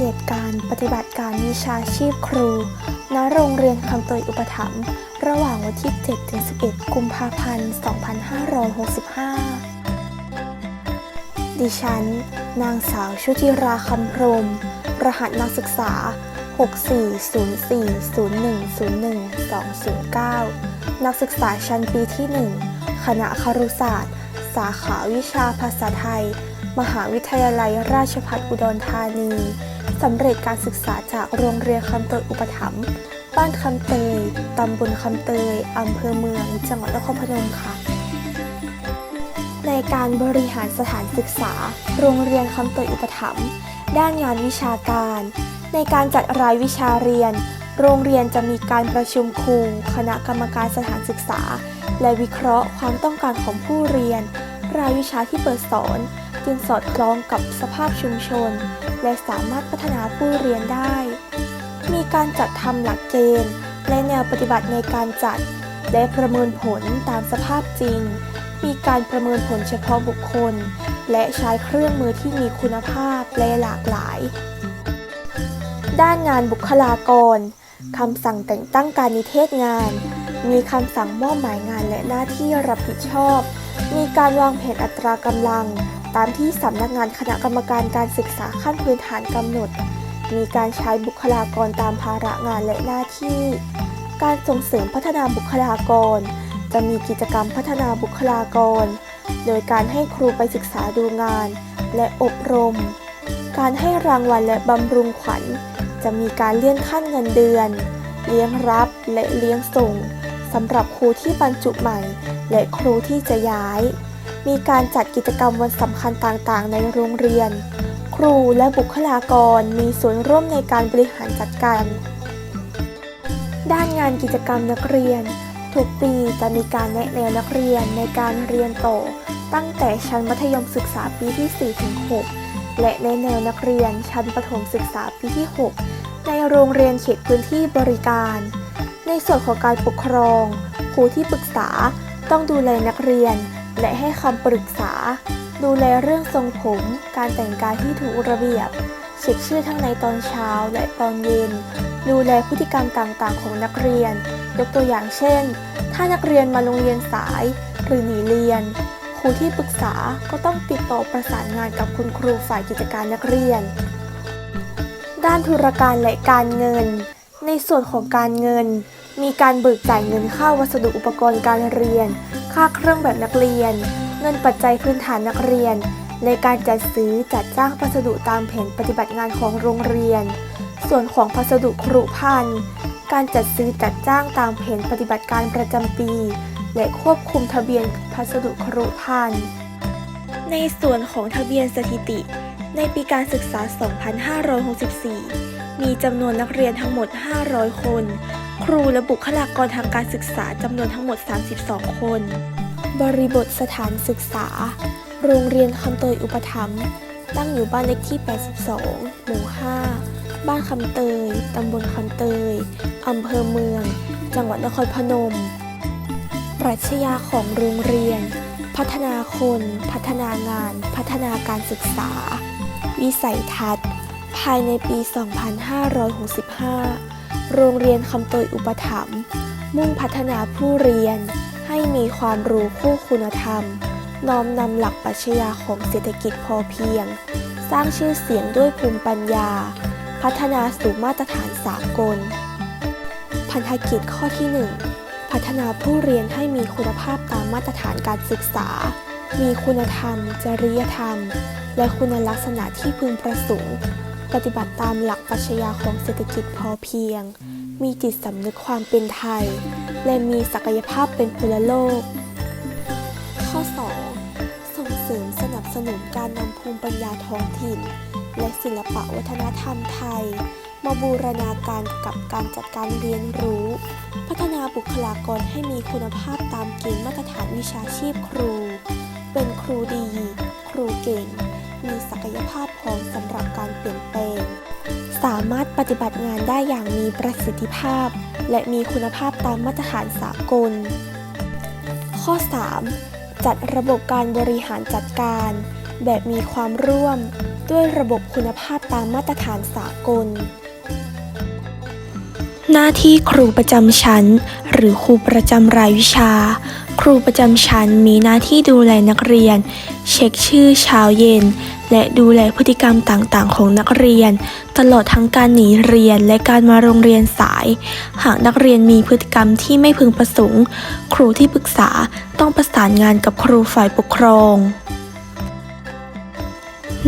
กตการปฏิบัติการวิชาชีพครู ณ โรงเรียนคำเตยอุปถัมภ์ระหว่างวันที่ 7-11 กุมภาพันธ์ 2565 ดิฉัน นางสาวชุติราคำพรม รหัสนักศึกษา 640401010209 นักศึกษาชั้นปีที่ 1 คณะครุศาสตร์ สาขาวิชาภาษาไทยมหาวิทยาลัยราชภัฏอุดรธานี สำเร็จการศึกษาจากโรงเรียนคำเตยอุปถัมภ์บ้านคำเตยตำบลคำเตยอำเภอเมือง จังหวัดนครพนมค่ะ ในการบริหารสถานศึกษา โรงเรียนคำเตยอุปถัมภ์ด้านงานวิชาการ ในการจัดรายวิชาเรียน โรงเรียนจะมีการประชุมครูคณะกรรมการสถานศึกษา และวิเคราะห์ความต้องการของผู้เรียน รายวิชาที่เปิดสอน จึงสอดคล้องกับสภาพชุมชน และสามารถพัฒนาผู้เรียนได้ มีการจัดทำหลักเกณฑ์ และแนวปฏิบัติในการจัด และประเมินผลตามสภาพจริง มีการประเมินผลเฉพาะบุคคล และใช้เครื่องมือที่มีคุณภาพและหลากหลาย ด้านงานบุคลากรคำสั่งแต่งตั้งการนิเทศงาน มีคำสั่งมอบหมายงานและหน้าที่รับผิดชอบ มีการวางแผนอัตรากำลัง ตามที่สำนักงานคณะกรรมการการศึกษาขั้นพื้นฐานกำหนด มีการใช้บุคลากรตามภาระงานและหน้าที่ การส่งเสริมพัฒนาบุคลากร จะมีกิจกรรมพัฒนาบุคลากร โดยการให้ครูไปศึกษาดูงาน และอบรม การให้รางวัลและบำรุงขวัญ จะมีการเลื่อนขั้นเงินเดือน เลี้ยงรับและเลี้ยงส่งสำหรับครูที่บรรจุใหม่ และครูที่จะย้าย มีการจัดกิจกรรมวันสำคัญต่างๆ ในโรงเรียน ครูและบุคลากรมีส่วนร่วมในการบริหารจัดการ ด้านงานกิจกรรมนักเรียน ทุกปีจะมีการแนะแนวนักเรียนในการเรียนต่อตั้งแต่ชั้นมัธยมศึกษาปีที่4-6และในแนวนักเรียนชั้นประถมศึกษาปีที่ 6 ในโรงเรียนเขตพื้นที่บริการ ในส่วนของการปกครอง ครูที่ปรึกษาต้องดูแลนักเรียน และให้คำปรึกษา ดูแลเรื่องทรงผม การแต่งกายที่ถูกระเบียบ เช็คชื่อทั้งในตอนเช้าและตอนเย็น ดูแลพฤติกรรมต่างๆ ของนักเรียน ยกตัวอย่างเช่น ถ้านักเรียนมาโรงเรียนสาย หรือหนีเรียน ครูที่ปรึกษาก็ต้องติดต่อประสานงานกับคุณครูฝ่ายกิจการนักเรียน ด้านธุรการและการเงิน ในส่วนของการเงิน มีการเบิกจ่ายเงินค่าวัสดุอุปกรณ์การเรียน ค่าเครื่องแบบนักเรียน เงินปัจจัยพื้นฐานนักเรียน ในการจัดซื้อจัดจ้างพัสดุตามแผนปฏิบัติงานของโรงเรียน ส่วนของพัสดุครุภัณฑ์ การจัดซื้อจัดจ้างตามแผนปฏิบัติการประจำปี และควบคุมทะเบียนพัสดุครุภัณฑ์ ในส่วนของทะเบียนสถิติ ในปีการศึกษา 2564 มีจำนวนนักเรียนทั้งหมด 500 คน ครูและบุคลากรทางการศึกษาจำนวนทั้งหมด 32 คน บริบทสถานศึกษา โรงเรียนคำเตยอุปถัมภ์ตั้งอยู่บ้านเลขที่ 82 หมู่ 5 บ้านคำเตย ตำบลคำเตย อำเภอเมือง จังหวัดนครพนม ปรัชญาของโรงเรียน พัฒนาคน พัฒนางาน พัฒนาการศึกษา วิสัยทัศน์ ภายในปี 2565 โรงเรียนคำเตยอุปถัมภ์มุ่งพัฒนาผู้เรียน ให้มีความรู้คู่คุณธรรม น้อมนำหลักปรัชญาของเศรษฐกิจพอเพียง สร้างชื่อเสียงด้วยภูมิปัญญา พัฒนาสู่มาตรฐานสากล พันธกิจข้อที่ 1 พัฒนาผู้เรียนให้มีคุณภาพตามมาตรฐานการศึกษา มีคุณธรรม จริยธรรม และคุณลักษณะที่พึงประสงค์ ปฏิบัติตามหลักปรัชญาของเศรษฐกิจพอเพียง มีจิตสำนึกความเป็นไทย และมีศักยภาพเป็นพลโลก ข้อ 2. ส่งเสริมสนับสนุนการนำภูมิปัญญาท้องถิ่น และศิลปะวัฒนธรรมไทย มาบูรณาการกับการจัดการเรียนรู้ พัฒนาบุคลากรให้มีคุณภาพตามเกณฑ์มาตรฐานวิชาชีพครู เป็นครูดี ครูเก่ง มีศักยภาพพร้อมสำหรับการเปลี่ยนแปลง สามารถปฏิบัติงานได้อย่างมีประสิทธิภาพ และมีคุณภาพตามมาตรฐานสากล ข้อ 3. จัดระบบการบริหารจัดการ แบบมีความร่วม ด้วยระบบคุณภาพตามมาตรฐานสากล หน้าที่ครูประจำชั้น หรือครูประจำรายวิชา ครูประจำชั้นมีหน้าที่ดูแลนักเรียน เช็คชื่อเช้าเย็น และดูแลพฤติกรรมต่างๆ ของนักเรียน ตลอดทั้งการหนีเรียนและการมาโรงเรียนสาย หากนักเรียนมีพฤติกรรมที่ไม่พึงประสงค์ ครูที่ปรึกษาต้องประสานงานกับครูฝ่ายปกครอง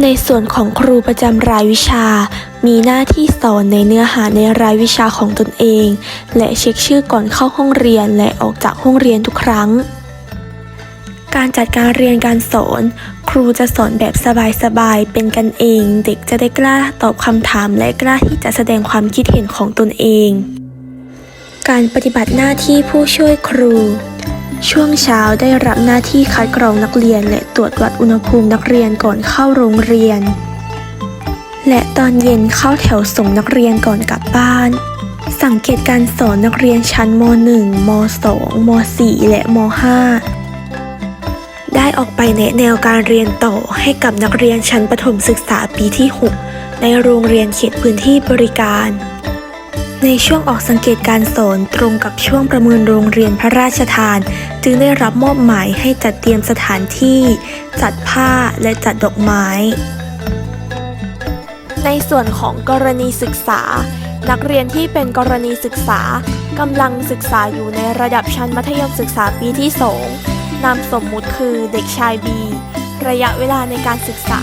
ในส่วนของครูประจำรายวิชา มีหน้าที่สอนในเนื้อหาในรายวิชาของตนเอง และเช็คชื่อก่อนเข้าห้องเรียนและออกจากห้องเรียนทุกครั้ง การจัดการเรียนการสอน ครูจะสอนแบบสบายๆเป็นกันเอง เด็กจะได้กล้าตอบคำถามและกล้าที่จะแสดงความคิดเห็นของตนเอง การปฏิบัติหน้าที่ผู้ช่วยครู ช่วงเช้าได้รับหน้าที่คัดกรองนักเรียน และตรวจวัดอุณหภูมินักเรียนก่อนเข้าโรงเรียน และตอนเย็นเข้าแถวส่งนักเรียนก่อนกลับบ้าน สังเกตการสอนนักเรียนชั้นม .1 ม .2 ม .4 และม .5 ได้ออกไปแนะแนวการเรียนต่อให้กับนักเรียนชั้นประถมศึกษาปีที่ 6 ในโรงเรียนเขตพื้นที่บริการ ในช่วงออกสังเกตการสอนตรงกับช่วงประเมินโรงเรียนพระราชทาน จึงได้รับมอบหมายให้จัดเตรียมสถานที่ จัดผ้าและจัดดอกไม้ ในส่วนของกรณีศึกษา นักเรียนที่เป็นกรณีศึกษากำลังศึกษาอยู่ในระดับชั้นมัธยมศึกษาปีที่2นามสมมุติคือเด็กชายบีระยะเวลาในการศึกษา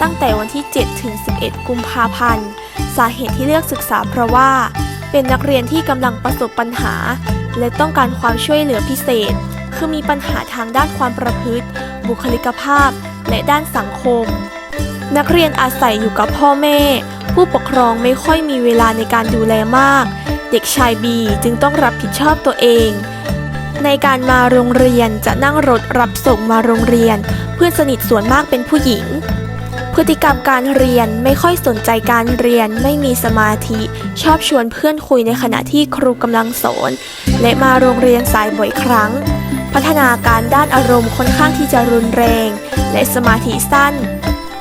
ตั้งแต่วันที่ 7 ถึง 11 กุมภาพันธ์ สาเหตุที่เลือกศึกษาเพราะว่า เป็นนักเรียนที่กำลังประสบปัญหา และต้องการความช่วยเหลือพิเศษ คือมีปัญหาทางด้านความประพฤติ บุคลิกภาพ และด้านสังคม นักเรียนอาศัยอยู่กับพ่อแม่ ผู้ปกครองไม่ค่อยมีเวลาในการดูแลมาก เด็กชายบีจึงต้องรับผิดชอบตัวเอง ในการมาโรงเรียนจะนั่งรถรับส่งมาโรงเรียน เพื่อนสนิทส่วนมากเป็นผู้หญิง พฤติกรรมการเรียนไม่ค่อยสนใจการเรียนไม่มีสมาธิ ชอบชวนเพื่อนคุยในขณะที่ครูกำลังสอน และมาโรงเรียนสายบ่อยครั้ง พัฒนาการด้านอารมณ์ค่อนข้างที่จะรุนแรง และสมาธิสั้น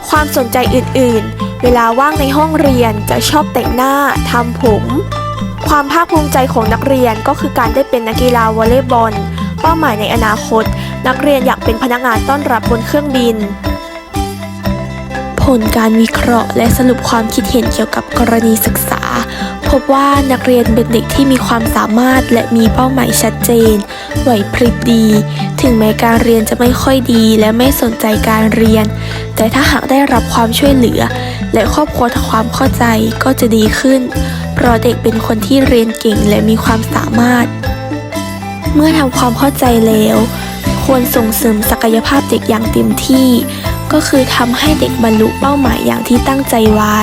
ความสนใจอื่นๆ เวลาว่างในห้องเรียนจะชอบแต่งหน้าทำผม ความภาคภูมิใจของนักเรียนก็คือการได้เป็นนักกีฬาวอลเลย์บอล เป้าหมายในอนาคต นักเรียนอยากเป็นพนักงานต้อนรับบนเครื่องบิน ลการวิเคราะห์ และสรุปความคิดเห็นเกี่ยวกับกรณีศึกษา พบว่านักเรียนเป็นเด็กที่มีความสามารถและมีเป้าหมายชัดเจน ไหวพริบดี ถึงแม้การเรียนจะไม่ค่อยดีและไม่สนใจการเรียน แต่ถ้าหากได้รับความช่วยเหลือ และครอบครัวทำความเข้าใจก็จะดีขึ้น เพราะเด็กเป็นคนที่เรียนเก่งและมีความสามารถ เมื่อทำความเข้าใจแล้ว ควรส่งเสริมศักยภาพเด็กอย่างเต็มที่ ก็คือทำให้เด็กบรรลุเป้าหมายอย่างที่ตั้งใจไว้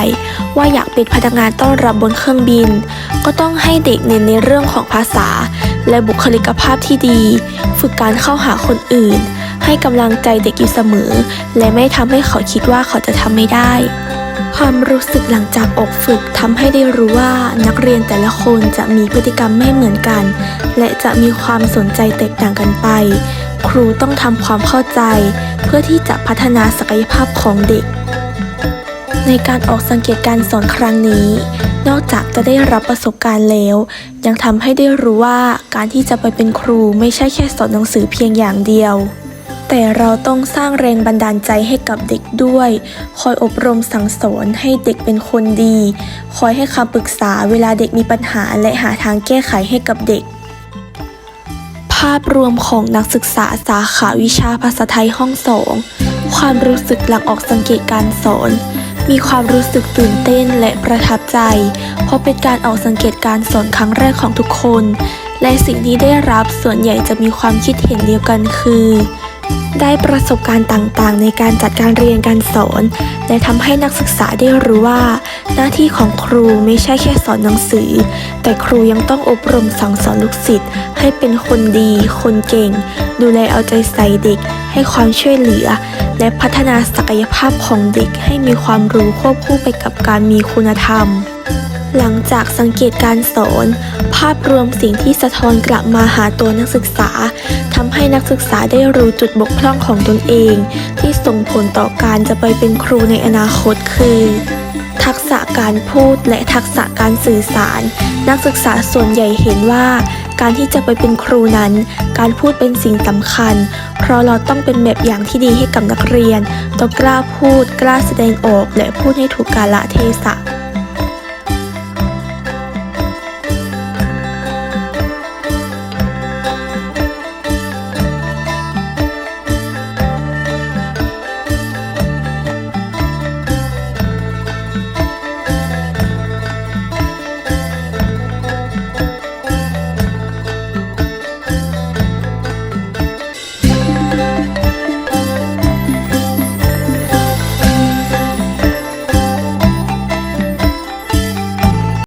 ว่าอยากเป็นพนักงานต้อนรับบนเครื่องบิน ก็ต้องให้เด็กเน้นในเรื่องของภาษา และบุคลิกภาพที่ดี ฝึกการเข้าหาคนอื่น ให้กำลังใจเด็กอยู่เสมอ และไม่ทำให้เขาคิดว่าเขาจะทำไม่ได้ความรู้สึกหลังจากออกฝึกทำให้ได้รู้ว่านักเรียนแต่ละคนจะมีพฤติกรรมไม่เหมือนกัน และจะมีความสนใจแตกต่างกันไป ครูต้องทำความเข้าใจ เพื่อที่จะพัฒนาศักยภาพของเด็ก ในการออกสังเกตการสอนครั้งนี้ นอกจากจะได้รับประสบการณ์แล้ว ยังทำให้ได้รู้ว่าการที่จะไปเป็นครูไม่ใช่แค่สอนหนังสือเพียงอย่างเดียวแต่เราต้องสร้างแรงบันดาลใจให้กับเด็กด้วย คอยอบรมสั่งสอนให้เด็กเป็นคนดี คอยให้คำปรึกษาเวลาเด็กมีปัญหาและหาทางแก้ไขให้กับเด็กาพรวมของนักศึกษาสาขาวิชาภาษาไทยห้องสองความรู้สึกหลังออกสังเกตการสอน มีความรู้สึกตื่นเต้นและประทับใจ เพราะเป็นการออกสังเกตการสอนครั้งแรกของทุกคน และสิ่งที่ได้รับส่วนใหญ่จะมีความคิดเห็นเดียวกันคือ ได้ประสบการณ์ต่างๆ ในการจัดการเรียนการสอน และทำให้นักศึกษาได้รู้ว่า หน้าที่ของครูไม่ใช่แค่สอนหนังสือ แต่ครูยังต้องอบรมสั่งสอนลูกศิษย์ให้เป็นคนดี คนเก่ง ดูแลเอาใจใส่เด็ก ให้ความช่วยเหลือ และพัฒนาศักยภาพของเด็กให้มีความรู้ควบคู่ไปกับการมีคุณธรรม หลังจากสังเกตการสอน ภาพรวมสิ่งที่สะท้อนกลับมาหาตัวนักศึกษาทำให้นักศึกษาได้รู้จุดบกพร่องของตนเอง ที่ส่งผลต่อการจะไปเป็นครูในอนาคตคือ ทักษะการพูดและทักษะการสื่อสาร นักศึกษาส่วนใหญ่เห็นว่า การที่จะไปเป็นครูนั้น การพูดเป็นสิ่งสำคัญ เพราะเราต้องเป็นแบบอย่างที่ดีให้กับนักเรียน ต้องกล้าพูด กล้าแสดงออก และพูดให้ถูกกาลเทศะ